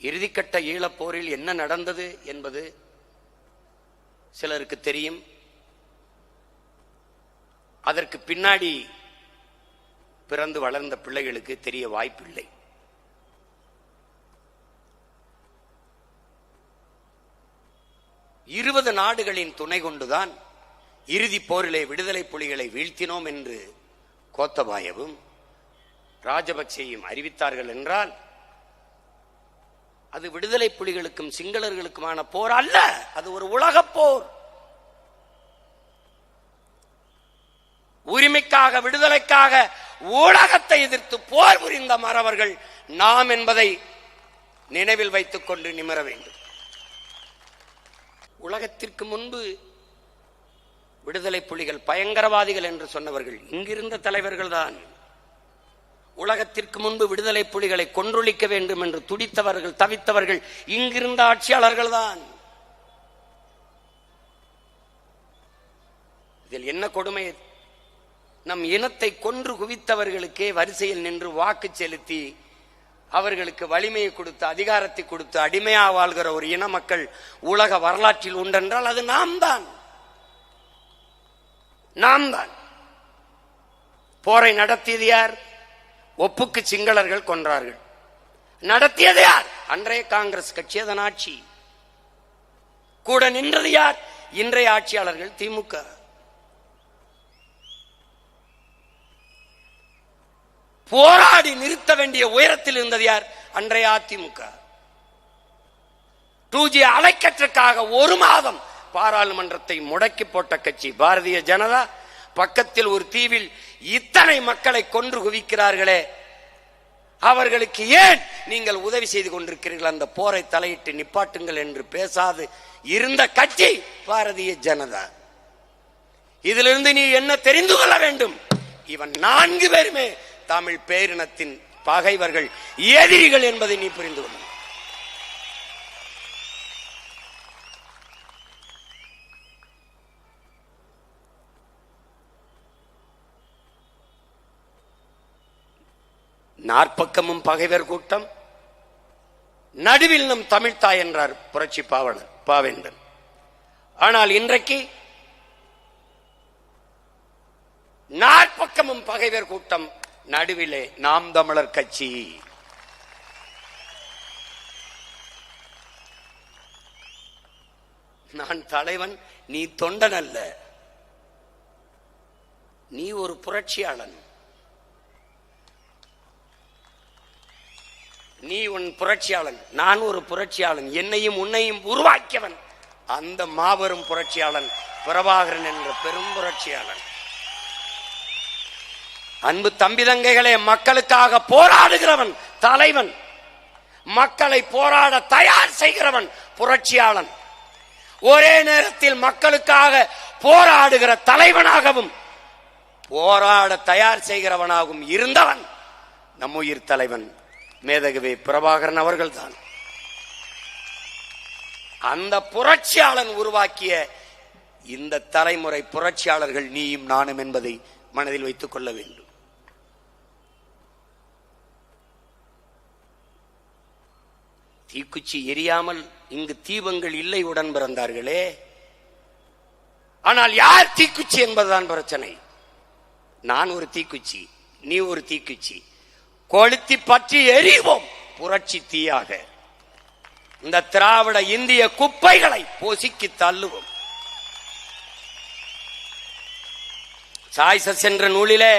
இறுதிக்கட்ட ஈழப்போரில் என்ன நடந்தது என்பது சிலருக்கு தெரியும். அதற்கு பின்னாடி பிறந்து வளர்ந்த பிள்ளைகளுக்கு தெரிய வாய்ப்பில்லை. இருபது நாடுகளின் துணை கொண்டுதான் இறுதி போரிலே விடுதலை புலிகளை வீழ்த்தினோம் என்று கோத்தபாயவும் ராஜபக்சேயும் அறிவித்தார்கள் என்றால் அது விடுதலை புலிகளுக்கும் சிங்களர்களுக்குமான போர் அல்ல அது ஒரு உலகப் போர். உரிமைக்காக விடுதலைக்காக உலகத்தை எதிர்த்து போர் புரிந்த மறவர்கள் நாம் என்பதை நினைவில் வைத்துக் கொண்டு நிமிர வேண்டும். உலகத்திற்கு முன்பு விடுதலை புலிகள் பயங்கரவாதிகள் என்று சொன்னவர்கள் இங்கிருந்த தலைவர்கள் தான் உலகத்திற்கு முன்பு விடுதலை புலிகளை கொன்றொழிக்க வேண்டும் என்று துடித்தவர்கள் தவித்தவர்கள் இங்கிருந்த ஆட்சியாளர்கள் தான் இதில் என்ன கொடுமை? நம் இனத்தை கொன்று குவித்தவர்களுக்கே வரிசையில் நின்று வாக்கு செலுத்தி அவர்களுக்கு வலிமையை கொடுத்து அதிகாரத்தை கொடுத்து அடிமையா வாழ்கிற ஒரு இன மக்கள் உலக வரலாற்றில் உண்டென்றால் அது நாம் தான் நாம் தான் போரை நடத்தியது யார்? ஒப்புக்கு சிங்களர்கள் கொன்றார்கள். நடத்தியது யார்? அன்றைய காங்கிரஸ் கட்சி அதன் ஆட்சி. கூட நின்றது யார்? இன்றைய ஆட்சியாளர்கள் திமுக. போராடி நிறுத்த வேண்டிய உயரத்தில் இருந்தது யார்? அன்றைய அதிமுக. டூ ஜி அலைக்கற்றுக்காக ஒரு மாதம் பாராளுமன்றத்தை முடக்கி போட்ட கட்சி பாரதிய ஜனதா. பக்கத்தில் ஒரு தீவில் இத்தனை மக்களை கொன்று குவிக்கிறார்களே. அவர்களுக்கு ஏன் நீங்கள் உதவி செய்து கொண்டிருக்கிறீர்கள்? அந்த போரை தலையிட்டு நிப்பாட்டுங்கள் என்று பேசாது இருந்த கட்சி பாரதிய ஜனதா. இதிலிருந்து நீ என்ன தெரிந்து கொள்ள வேண்டும்? இவன் நான்கு பேருமே தமிழ் பேரினத்தின் பகைவர்கள் எதிரிகள் என்பதை நீ புரிந்து கொள்ள நாற்பக்கமும் பகைவர் கூட்டம். நடுவில் நம் தமிழ்த்தாய் என்றார் புரட்சி பாவனர் பாவேந்தன். ஆனால் இன்றைக்கு நாற்பக்கமும் பகைவர் கூட்டம் நடுவிலே நாம் தமிழர் கட்சி. நான் தலைவன் நீ தொண்டன் அல்ல. நீ ஒரு புரட்சியாளன். நீ உன் புரட்சியாளன் நான் ஒரு புரட்சியாளன் என்னையும் உன்னையும் உருவாக்கியவன். அந்த மாபெரும் புரட்சியாளன் பிரபாகரன் என்ற பெரும் புரட்சியாளன். அன்பு தம்பி தங்கைகளே மக்களுக்காக போராடுகிறவன் தலைவன். மக்களை போராட தயார் செய்கிறவன் புரட்சியாளன். ஒரே நேரத்தில் மக்களுக்காக போராடுகிற தலைவனாகவும் போராட தயார் செய்கிறவனாகவும் இருந்தவன் நம் உயிர் தலைவன். மேதகவே பிரபாகரன் அவர்கள்தான். அந்த புரட்சியாளன் உருவாக்கிய இந்த தலைமுறை புரட்சியாளர்கள் நீயும் நானும் என்பதை மனதில் வைத்துக் கொள்ள வேண்டும். தீக்குச்சி எரியாமல் இங்கு தீபங்கள் இல்லை உடன் பிறந்தார்களே. ஆனால் யார் தீக்குச்சி என்பதுதான் பிரச்சனை. நான் ஒரு தீக்குச்சி நீ ஒரு தீக்குச்சி. கொளுத்தி பற்றி எரிவோம் புரட்சி தீயாக. இந்த திராவிட இந்திய குப்பைகளை பொசுக்கி தள்ளுவோம். சாய்சஸ் என்ற நூலிலே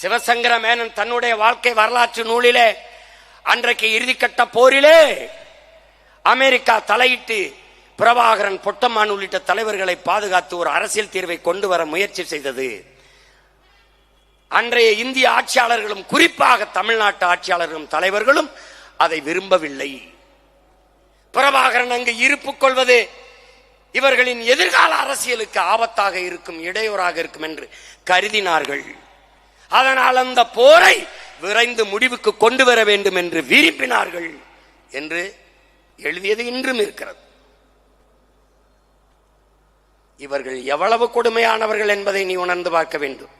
சிவசங்கர மேனன் தன்னுடைய வாழ்க்கை வரலாற்று நூலிலே அன்றைக்கு இறுதிக்கட்ட போரிலே அமெரிக்கா தலையிட்டு பிரபாகரன் பொட்டம்மான் உள்ளிட்ட தலைவர்களை பாதுகாத்து ஒரு அரசியல் தீர்வை கொண்டு வர முயற்சி செய்தது. அன்றைய இந்திய ஆட்சியாளர்களும் குறிப்பாக தமிழ்நாட்டு ஆட்சியாளர்களும் தலைவர்களும் அதை விரும்பவில்லை. பிரபாகரன் அங்கு இருப்பு கொள்வது இவர்களின் எதிர்கால அரசியலுக்கு ஆபத்தாக இருக்கும் இடையூறாக இருக்கும் என்று கருதினார்கள். அதனால் அந்த போரை விரைந்து முடிவுக்கு கொண்டு வர வேண்டும் என்று விரும்பினார்கள் என்று எழுதியது இன்றும் இருக்கிறது. இவர்கள் எவ்வளவு கொடுமையானவர்கள் என்பதை நீ உணர்ந்து பார்க்க வேண்டும்.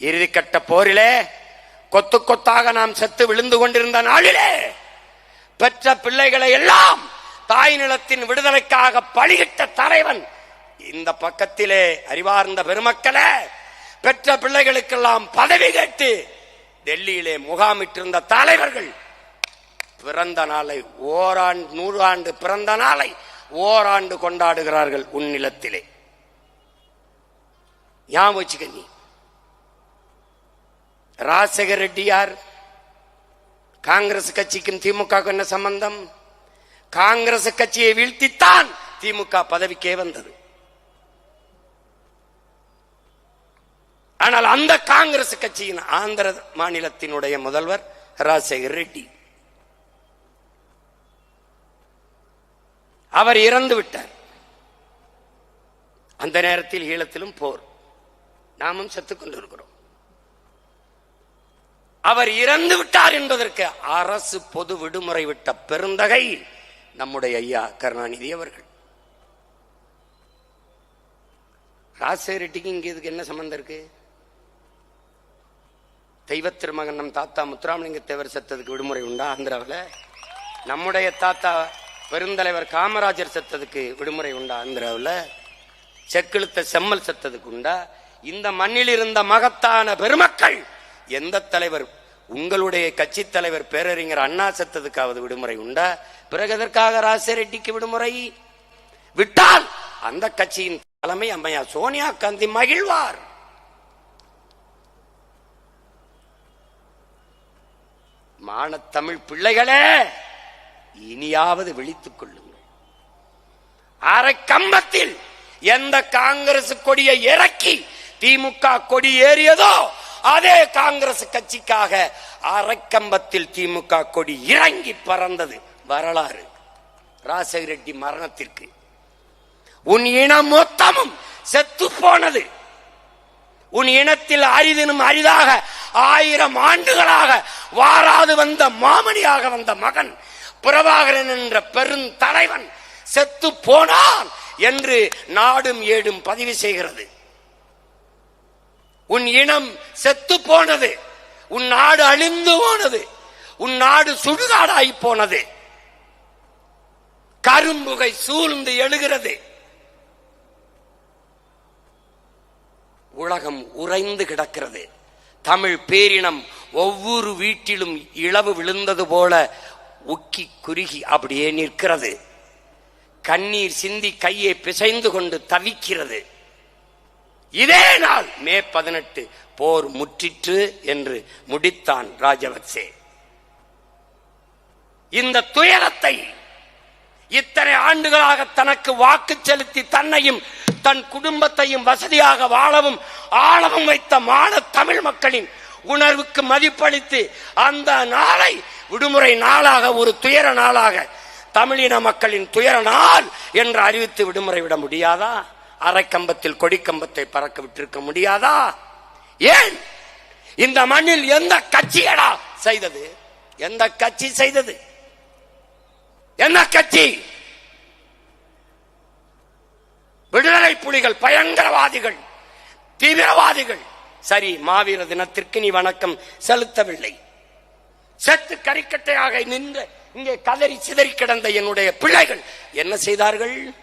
இறுதிக்கட்ட போரிலே கொத்து கொத்தாக நாம் செத்து விழுந்து கொண்டிருந்த நாளிலே பெற்ற பிள்ளைகளை எல்லாம் தாய் நிலத்தின் விடுதலைக்காக பழிகிட்ட தலைவன் இந்த பக்கத்திலே அறிவார்ந்த பெருமக்களே பெற்ற பிள்ளைகளுக்கெல்லாம் பதவி கேட்டு டெல்லியிலே முகாமிட்டிருந்த தலைவர்கள் பிறந்த நாளை ஓராண்டு நூறாண்டு பிறந்த நாளை ஓராண்டு கொண்டாடுகிறார்கள் உன்னிலத்திலே ஞாபகம் வச்சுக்க நீ. ராஜசேகர் ரெட்டியார் காங்கிரஸ் கட்சிக்கும் திமுக என்ன சம்பந்தம்? காங்கிரஸ் கட்சியை வீழ்த்தித்தான் திமுக பதவிக்கே வந்தது. ஆனால் அந்த காங்கிரஸ் கட்சியின் ஆந்திர மாநிலத்தினுடைய முதல்வர் ராஜசேகர் ரெட்டி. அவர் இறந்து விட்டார். அந்த நேரத்தில் ஈழத்திலும் போர். நாமும் செத்துக்கொண்டிருக்கிறோம் அவர் இறந்து விட்டார் என்பதற்கு அரசு பொது விடுமுறை விட்ட பெருந்தகை நம்முடைய ஐயா கருணாநிதி அவர்கள். ராசேரிட்டிக்கு இங்க இதுக்கு என்ன சம்பந்தம் இருக்கு? தெய்வ திருமகன் நம் தாத்தா முத்துராமலிங்க தேவர் செத்ததுக்கு விடுமுறை உண்டா ஆந்திராவில்? நம்முடைய தாத்தா பெருந்தலைவர் காமராஜர் செத்ததுக்கு விடுமுறை உண்டா ஆந்திராவில்? செக்கிழுத்த செம்மல் செத்ததுக்கு உண்டா? இந்த மண்ணில் இருந்த மகத்தான பெருமக்கள் எந்த தலைவர் உங்களுடைய கட்சி தலைவர் பேரறிஞர் அண்ணா செத்ததுக்காவது விடுமுறை உண்டா? பிறகு எதற்காக ராசிரெட்டிக்கு ரெட்டிக்கு விடுமுறை? விட்டால் அந்த கட்சியின் தலைமை அம்மையா சோனியா காந்தி மகிழ்வார். மானத்தமிழ் பிள்ளைகளே இனியாவது விழித்துக் கொள்ளுங்கள். அரை கம்பத்தில் எந்த காங்கிரஸ் கொடியை இறக்கி திமுக கொடி ஏறியதோ அதே காங்கிரஸ் கட்சிக்காக அரைக்கம்பத்தில் திமுக கொடி இறங்கி பறந்தது வரலாறு. ராசகி ரெட்டி மரணத்திற்கு. உன் இனம் மொத்தமும் செத்து போனது. உன் இனத்தில் அரிதினும் அரிதாக ஆயிரம் ஆண்டுகளாக வாராது வந்த மாமணியாக வந்த மகன் பிரபாகரன் என்ற பெருந்தலைவன் செத்து போனான் என்று நாடும் ஏடும் பதிவு செய்கிறது. உன் இனம் செத்து போனது. உன் நாடு அழிந்து போனது. உன் நாடு சுடுகாடாய் போனது. கரும்புகை சூழ்ந்து எழுகிறது. உலகம் உறைந்து கிடக்கிறது. தமிழ் பேரினம் ஒவ்வொரு வீட்டிலும் இளவு விழுந்தது போல உக்கி குறுகி அப்படியே நிற்கிறது. கண்ணீர் சிந்தி கையை பிசைந்து கொண்டு தவிக்கிறது. இதே நாள் மே பதினெட்டு போர் முற்றிற்று என்று முடித்தான் ராஜபக்சே. இந்த துயரத்தை இத்தனை ஆண்டுகளாக தனக்கு வாக்கு செலுத்தி தன்னையும் தன் குடும்பத்தையும் வசதியாக வாழவும் ஆளவும் வைத்த மான தமிழ் மக்களின் உணர்வுக்கு மதிப்பளித்து அந்த நாளை விடுமுறை நாளாக ஒரு துயர நாளாக தமிழின மக்களின் துயர நாள் என்று அறிவித்து விடுமுறை விட முடியாதா? அரைக்கம்பத்தில் கொடிக்கம்பத்தை பறக்க விட்டிருக்க முடியாதா? ஏன்? இந்த மண்ணில் எந்த கட்சியடா செய்தது? எந்த கட்சி செய்தது? என்ன கட்சி? விடுதலை புலிகள் பயங்கரவாதிகள் தீவிரவாதிகள். சரி மாவீர தினத்திற்கு நீ வணக்கம் செலுத்தவில்லை. செத்து கரிக்கட்டையாக நின்று இங்கே கதறி சிதறி கிடந்த என்னுடைய பிள்ளைகள் என்ன செய்தார்கள்?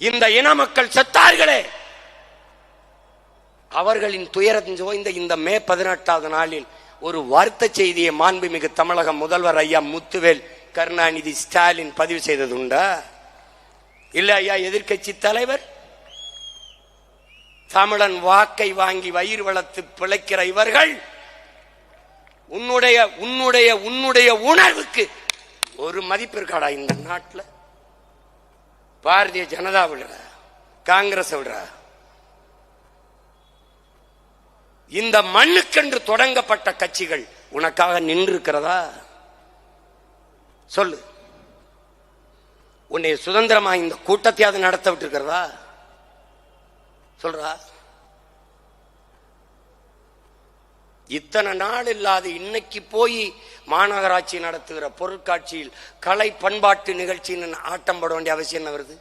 இந்த இன மக்கள் செத்தார்களே. அவர்களின் துயரம் சோய்ந்த இந்த மே பதினெட்டாவது நாளில் ஒரு வருத்த செய்தியை மாண்புமிகு தமிழக முதல்வர் ஐயா முத்துவேல் கருணாநிதி ஸ்டாலின் பதிவு செய்தது உண்டா? இல்ல ஐயா எதிர்க்கட்சி தலைவர்? தமிழன் வாக்கை வாங்கி வயிறு வளர்த்து பிழைக்கிற இவர்கள் உன்னுடைய உன்னுடைய உன்னுடைய உணர்வுக்கு ஒரு மதிப்பு இருக்காடா இந்த நாட்டில்? பாரதிய ஜனதா விடுற காங்கிரஸ் விடுற இந்த மண்ணுக்கென்று தொடங்கப்பட்ட கட்சிகள் உனக்காக நின்று இருக்கிறதா சொல்லு. உன்னை சுதந்திரமா இந்த கூட்டத்தையாவது நடத்த விட்டு இருக்கிறதா சொல்றா. இத்தனை நாள் இல்லாத இன்னைக்கு போய் மாநகராட்சி நடத்துகிற பொருட்காட்சியில் கலை பண்பாட்டு நிகழ்ச்சின்னு ஆட்டம் போட வேண்டிய அவசியம் என்ன வருது?